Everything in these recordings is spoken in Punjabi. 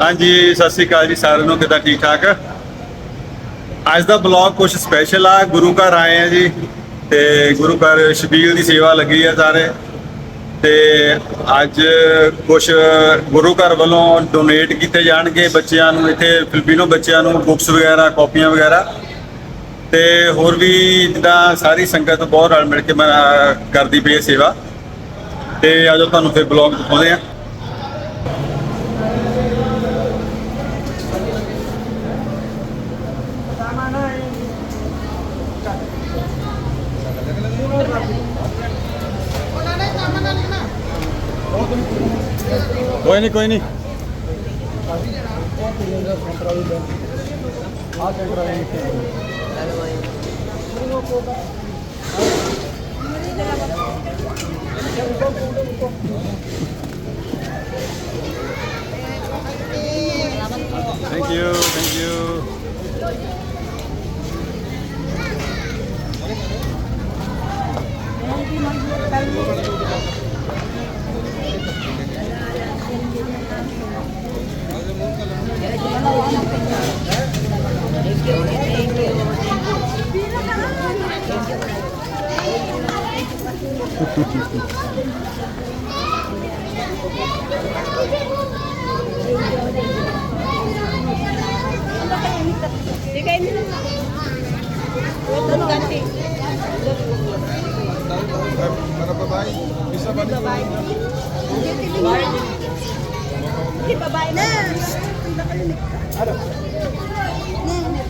ਹਾਂਜੀ, ਸਤਿ ਸ੍ਰੀ ਅਕਾਲ ਜੀ ਸਾਰਿਆਂ ਨੂੰ, ਕਿਦਾਂ ਠੀਕ ਠਾਕ? ਅੱਜ ਦਾ ਬਲੌਗ ਕੁਝ ਸਪੈਸ਼ਲ ਆ, ਗੁਰੂ ਘਰ ਆਏ ਆ ਜੀ, ਤੇ ਗੁਰੂ ਘਰ ਸ਼ਬੀਲ ਦੀ ਸੇਵਾ ਲੱਗੀ ਆ ਸਾਰੇ, ਤੇ ਅੱਜ ਕੁਝ ਗੁਰੂ ਘਰ ਵੱਲੋਂ ਡੋਨੇਟ ਕੀਤੇ ਜਾਣਗੇ ਬੱਚਿਆਂ ਨੂੰ, ਇੱਥੇ ਫਿਲਪੀਨੋ ਬੱਚਿਆਂ ਨੂੰ ਬੁੱਕਸ ਵਗੈਰਾ, ਕਾਪੀਆਂ ਵਗੈਰਾ, ਤੇ ਹੋਰ ਵੀ ਜਿੱਦਾਂ ਸਾਰੀ ਸੰਗਤ ਬਹੁਤ ਰਲ ਮਿਲ ਕੇ ਕਰਦੀ ਪਈ ਹੈ ਸੇਵਾ, ਤੇ ਆਜੋ ਤੁਹਾਨੂੰ ਫਿਰ ਬਲੌਗ ਦਿਖਾਉਂਦੇ ਆ। ਕੋਈ ਨਹੀਂ ਕੋਈ ਨਹੀਂ। Thank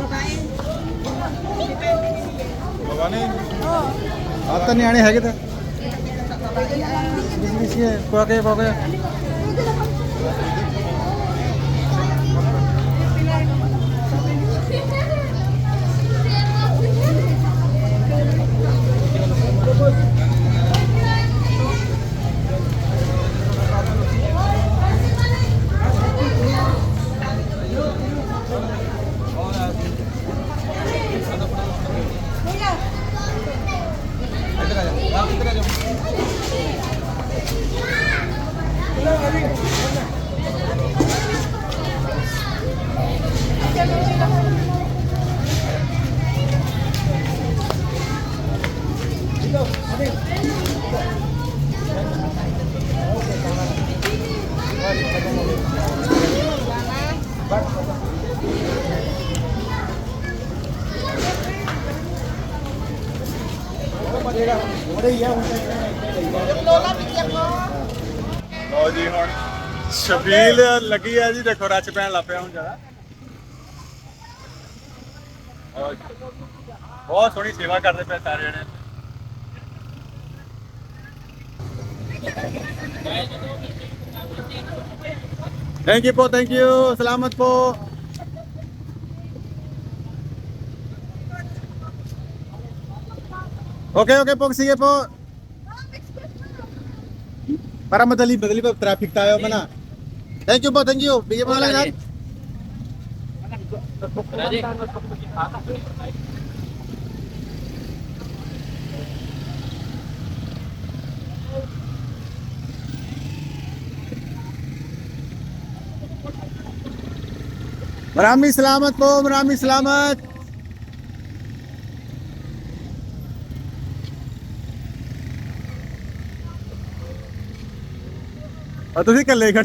babae. Oo. ਨਿਆਣੇ ਹੈਗੇ ਤਾਂ ਕੋ ਕੇ ਲਓ ਜੀ ਹੁਣ ਸ਼ਬੀਲ ਲੱਗੀ ਆ ਜੀ, ਦੇਖੋ ਰੱਚ ਪੈਣ ਲੱਗ ਪਿਆ ਹੁਣ ਜ਼ਿਆਦਾ। ਬਹੁਤ ਸੋਹਣੀ ਸੇਵਾ ਕਰਦੇ ਪਏ ਸਾਰੇ ਜਣੇ। ਥੈਂਕ ਯੂ ਪੋ ਥੈਂਕ ਯੂ ਸਲਾਮਤ ਪੋ Oke oke po sige po. Para madali madali pa traffic tayo mana. Thank you po, thank you. Bigyan mo na lang lahat. Maraming salamat po, maraming salamat. ਔਰ ਤੁਸੀਂ ਇਕੱਲੇ ਖੜੇ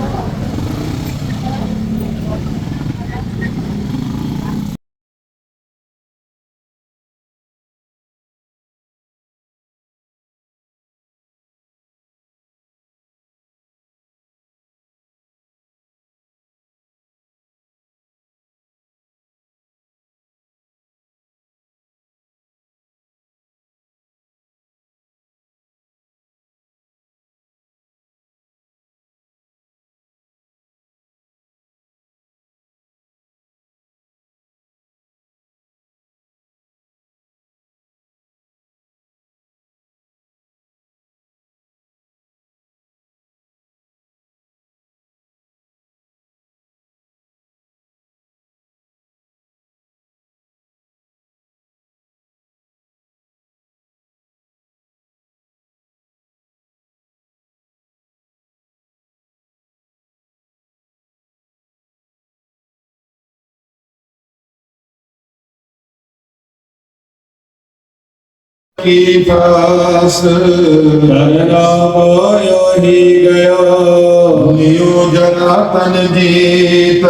ਕੀ ਫਾਸ? ਕਰਨਾ ਹੋਇਓ ਹੀ ਗਇਓ ਨਿਉ ਜਨਾ ਤਨ ਜੀਤ।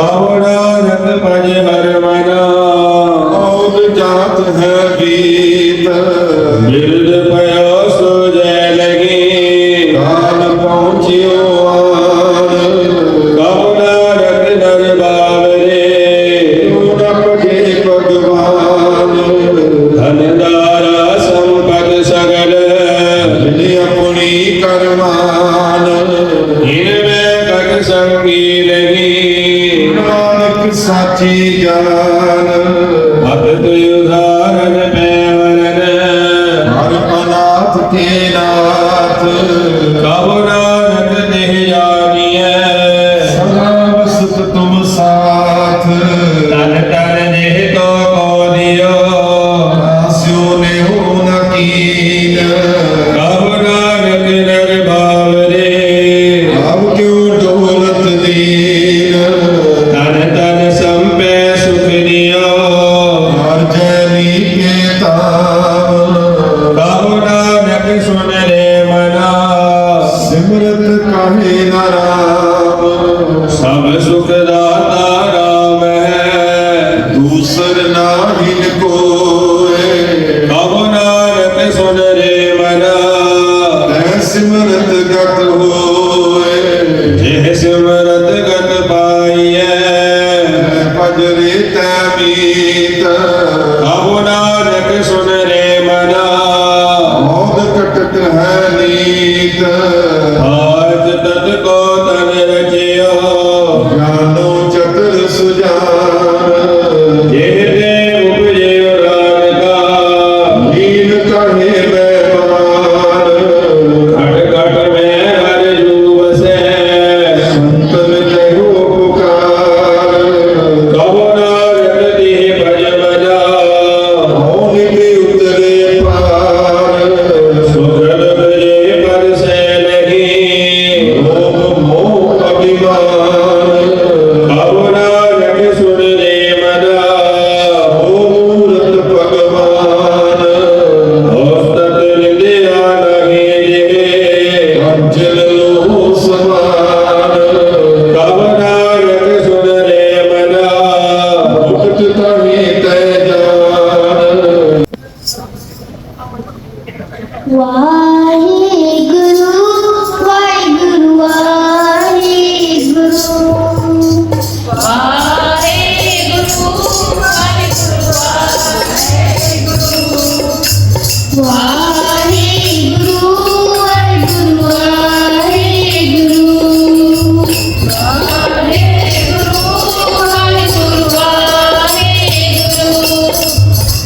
ਆਵੜਾ ਰਤ ਭਜ ਹਰ ਮਨਾ। ਔਦ ਜਾਤ ਹੈ ਬੀਤ। ਬਿਰਦ सरनाहीन को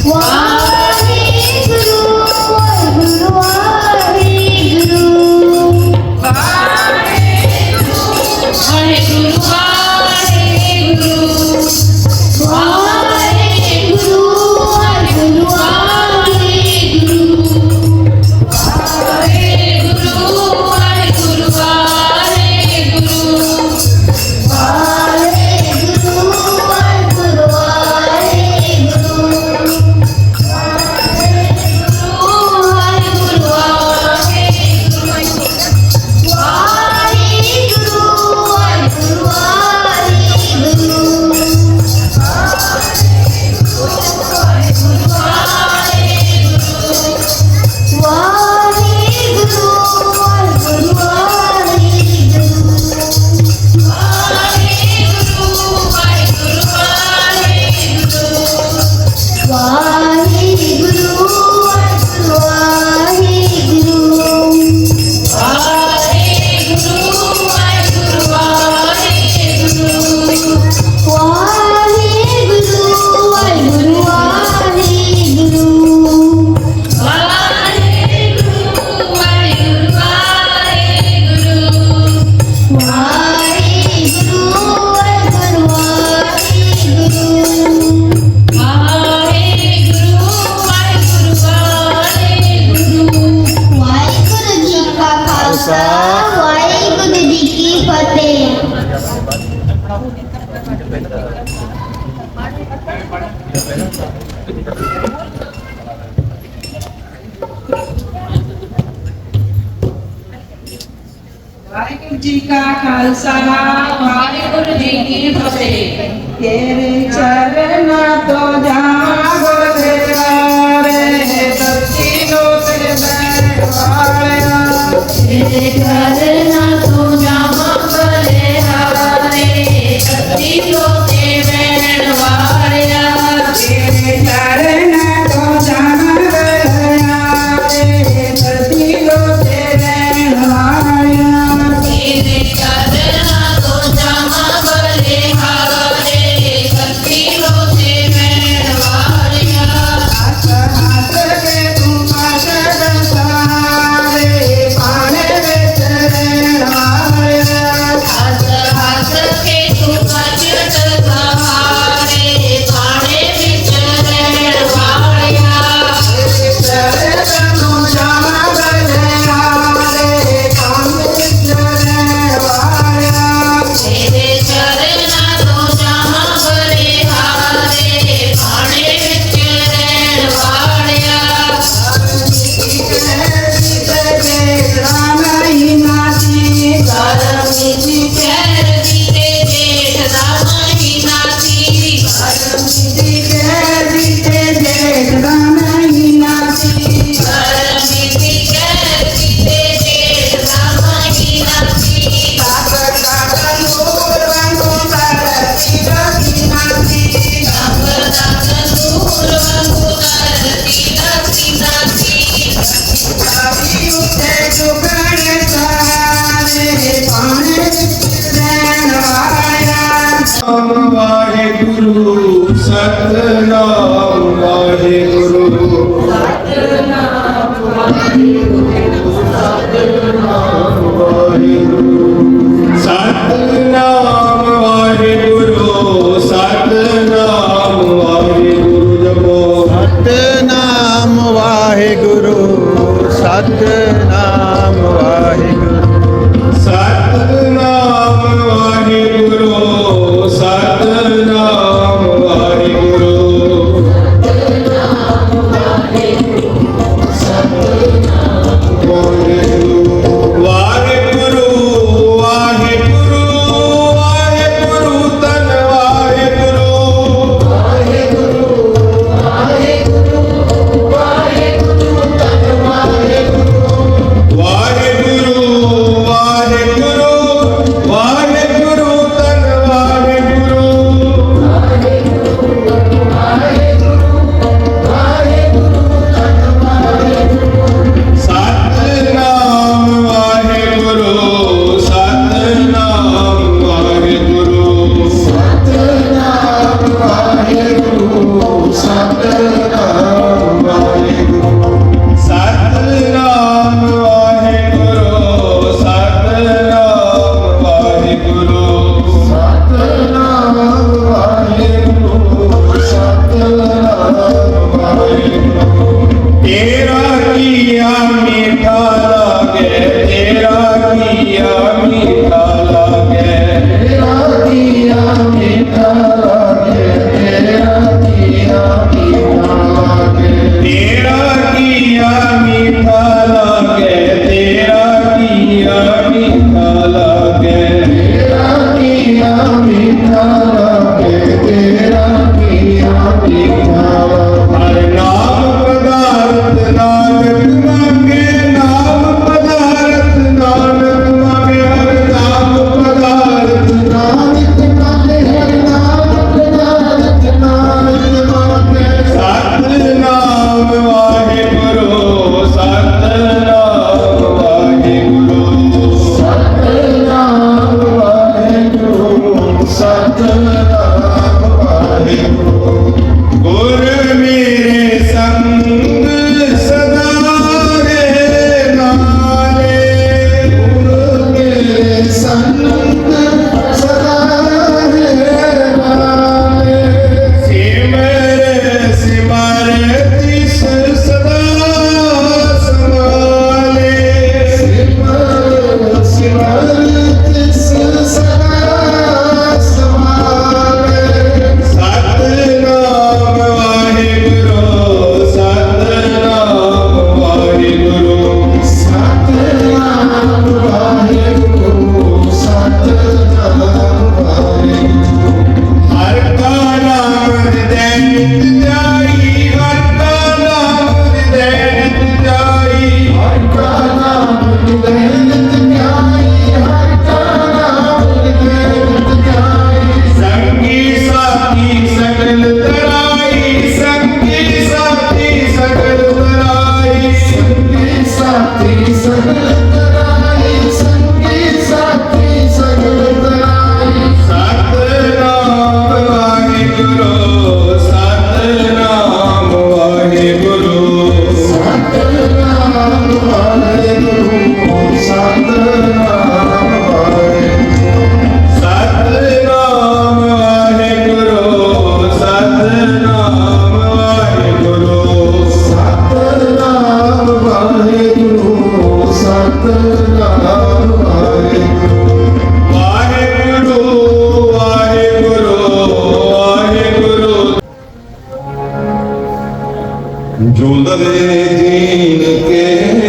Wow. ਜੀ ਕਾ ਖਾਲਸਾ, ਵਾਹਿਗੁਰੂ ਜੀ ਕੀ ਫਤਿਹ। ਤੇਰੇ ਚਰਨਾਂ ਤੋਂ ਜਾਗੋ ਦੇਵਾਰੇ ਸੱਚੀ ਨੂੰ ਤੇ ਮੈਂ ਵਾਲਿਆ ਤੇਰੇ ਚਰਨਾਂ ਤੋਂ ਜਾਗੋ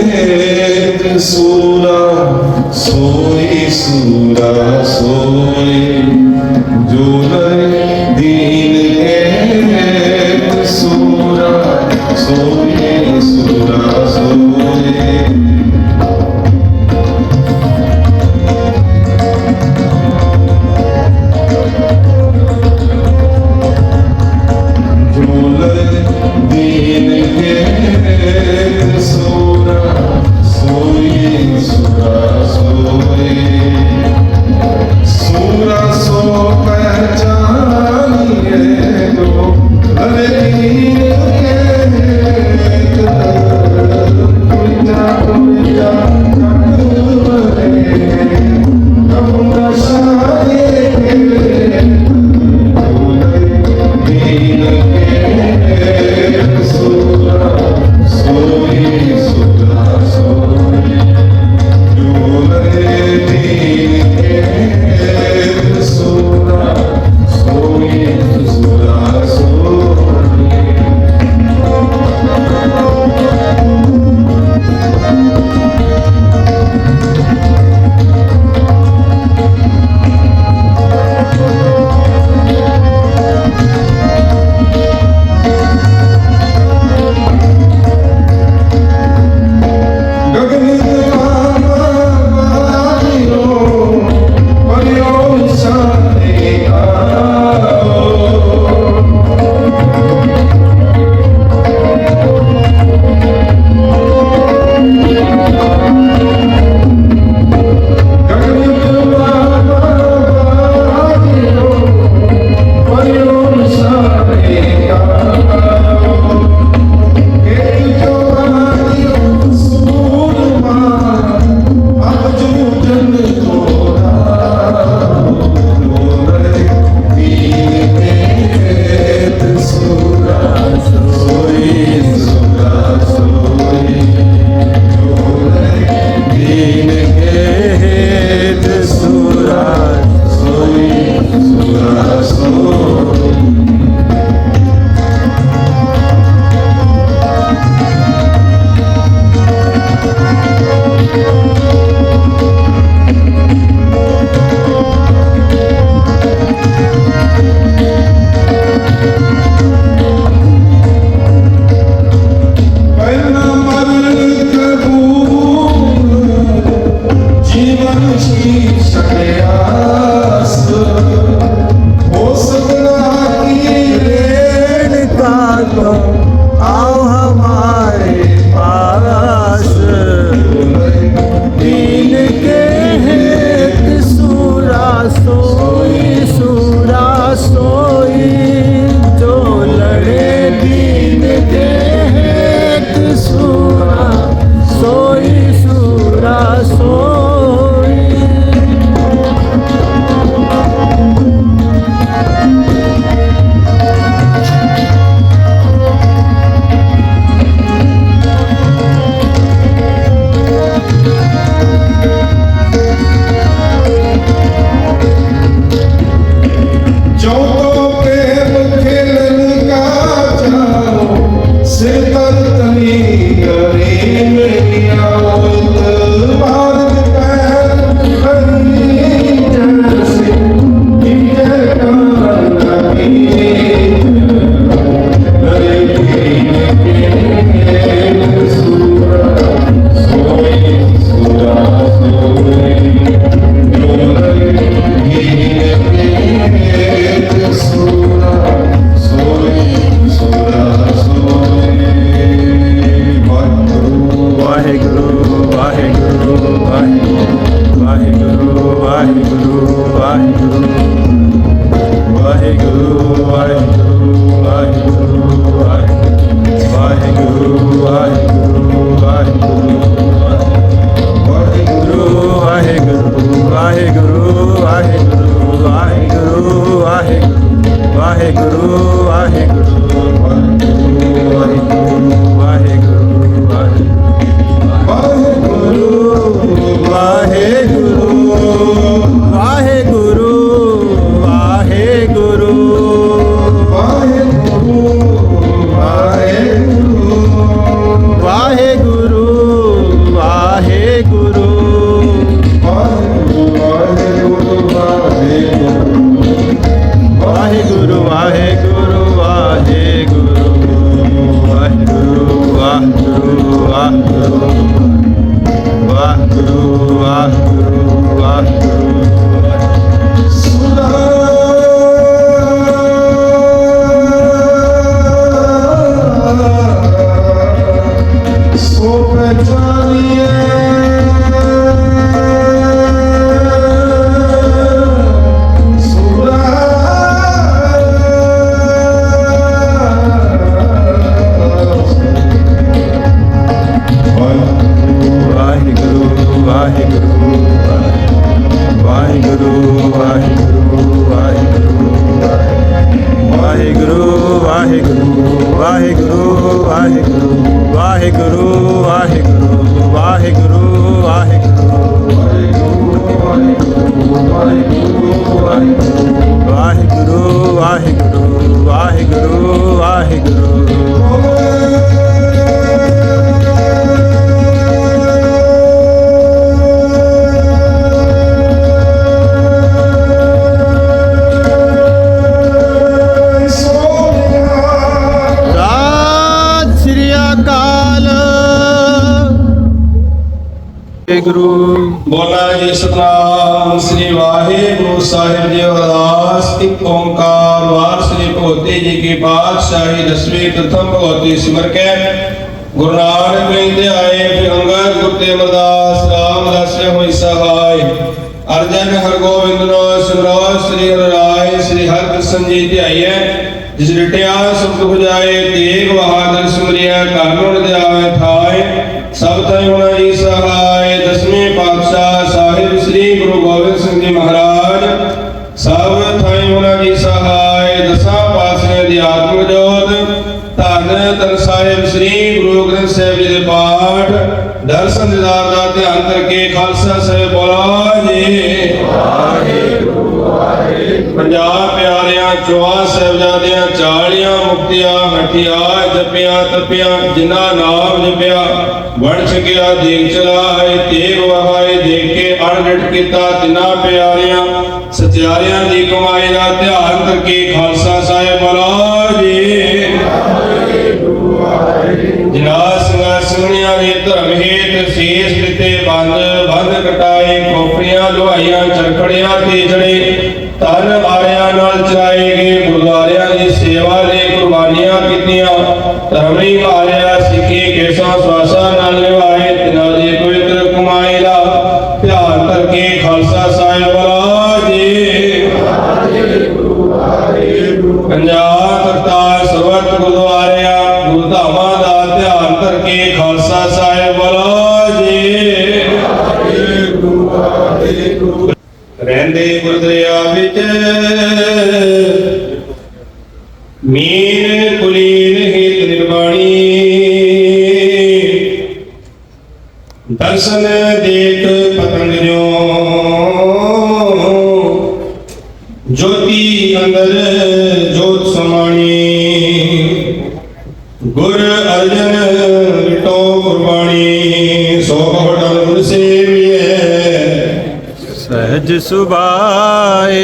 ਭੇਦ ਸੂਰਾ ਸੋਈ ਸੂਰਾ ਸੋਈ ਜੋ ਜੀ ਸਤਨਾਮ ਸ੍ਰੀ ਵਾਹਿਗੁਰੂ ਸਾਹਿਬ ਜੀ ਅਰਦਾਸ, ਇੱਕ ਓੰਕਾਰ ਵਾਰ ਸ੍ਰੀ ਭਗਵਤੀ ਜੀ ਕੀ ਪਾਤਸ਼ਾਹੀ ਦਸਵੀਂ ਪ੍ਰਥਮ ਭਗਵਤੀ ਸਿਮਰ ਕੇ। ਗੁਰੂ ਨਾਨਕ ਕਹਿੰਦੇ ਆਏ, ਫਿਰ ਅੰਗਦ ਗੁਰਤੇ ਮਰਦਾਸ ਰਾਮਦਾਸੇ ਹੋਈ ਸਹਾਈ ਅਰਜਨ ਹਰਗੋਬਿੰਦ ਨੋ ਸਿਮਰੋ ਸ੍ਰੀ ਹਰਿ ਰਾਏ ਸ੍ਰੀ ਹਰਿਕ੍ਰਿਸ਼ਨ ਜੀ ਧਿਆਈਐ ਜਿਸ ਰਟਿਆ ਸਭ ਦੁਖ ਜਾਏ, ਤੇਗ ਬਹਾਦਰ ਸਿਮਰਿਆ, ਘਰ ਨੂੰ ਦਿਆਵੇ ਥਾਏ। ਸਭ ਤੈ ਹੋਣਾ ਧੰਨ ਧੰਨ ਸਾਹਿਬ, ਸ੍ਰੀ ਗੁਰੂ ਗ੍ਰੰਥ ਸਾਹਿਬ ਜੀ ਦੇ ਪਾਠ, ਦਰਸ਼ਨ ਦਿਦਾਰ ਦਾ ਧਿਆਨ ਕਰਕੇ ਖਾਲਸਾ ਸਾਹਿਬ ਬੋਲਾ ਜੀ ਪੰਜਾਬ ਪਿਆਰਿਆਂ ਚੋਆ ਸਾਹਿਬਜ਼ਾਦਿਆਂ, ਚਾਲੀਆਂ ਮੁਕਤੀਆਂ ਹਟਿਆ ਜਪਿਆ, ਤਪਿਆ, ਜਿਨ੍ਹਾਂ ਨਾਮ ਜਪਿਆ ਵੜ ਛਕਿਆ ਦੇਖ ਚਲਾਏ, ਤੇਗ ਵਹਾਏ ਦੇਖ ਕੇ ਅਣਡਟ ਕੀਤਾ, ਤਿਨਾ ਪਿਆਰਿਆਂ ਸਚਿਆਰਿਆਂ ਦੀ ਕਮਾਈ ਦਾ ਧਿਆਨ ਕਰਕੇ ਖਾਲਸਾ নেওয়াতে জড়ে ਸੁਭਾਏ।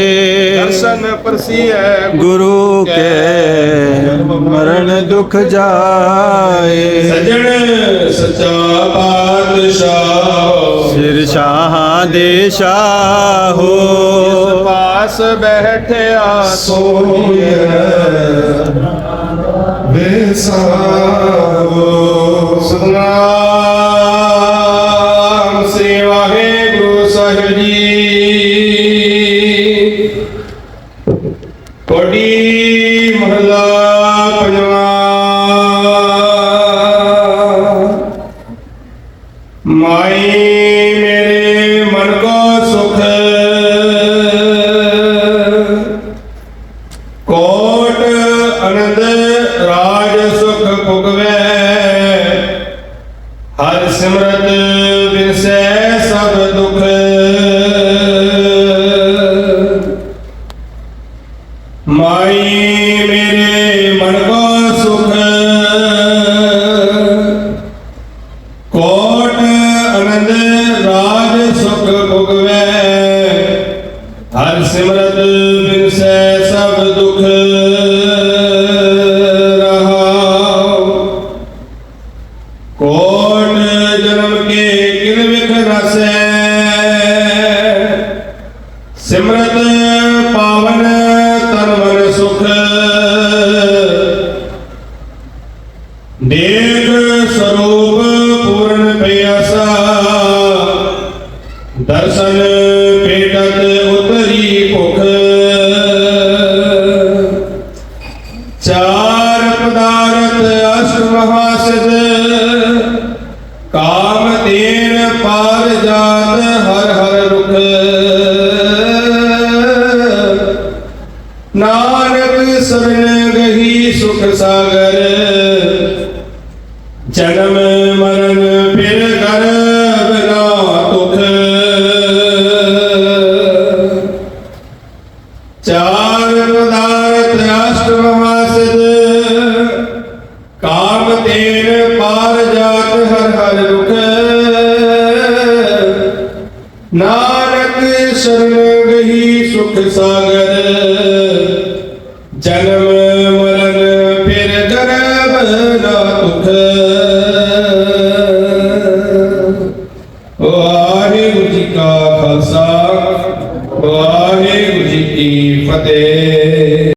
ਦਰਸ਼ਨ ਪਰਸੀਐ ਗੁਰੂ ਕੇ ਮਰਨ ਦੁਖ ਜਾਏ। ਸਜਣ ਸਚਾ ਪਾਤਸ਼ਾਹ। ਸਿਰ ਸ਼ਾਹਾਂ ਦੇ ਸ਼ਾਹੋ ਪਾਸ ਬੈਠਿਆ ਸੋਈਐ ਵੇਸਾਵੋ ਸਤਨਾਮ ਸ੍ਰੀ ਮਾਈ ਕਾਮ ਦੇਨ ਪਾਰ ਜਾਤ ਹਰ ਹਰ ਰੁਖ। ਨਾਨਕ ਸਰਨ ਗਹੀ ਸੁਖ ਸਾਗਰ। ਜਨਮ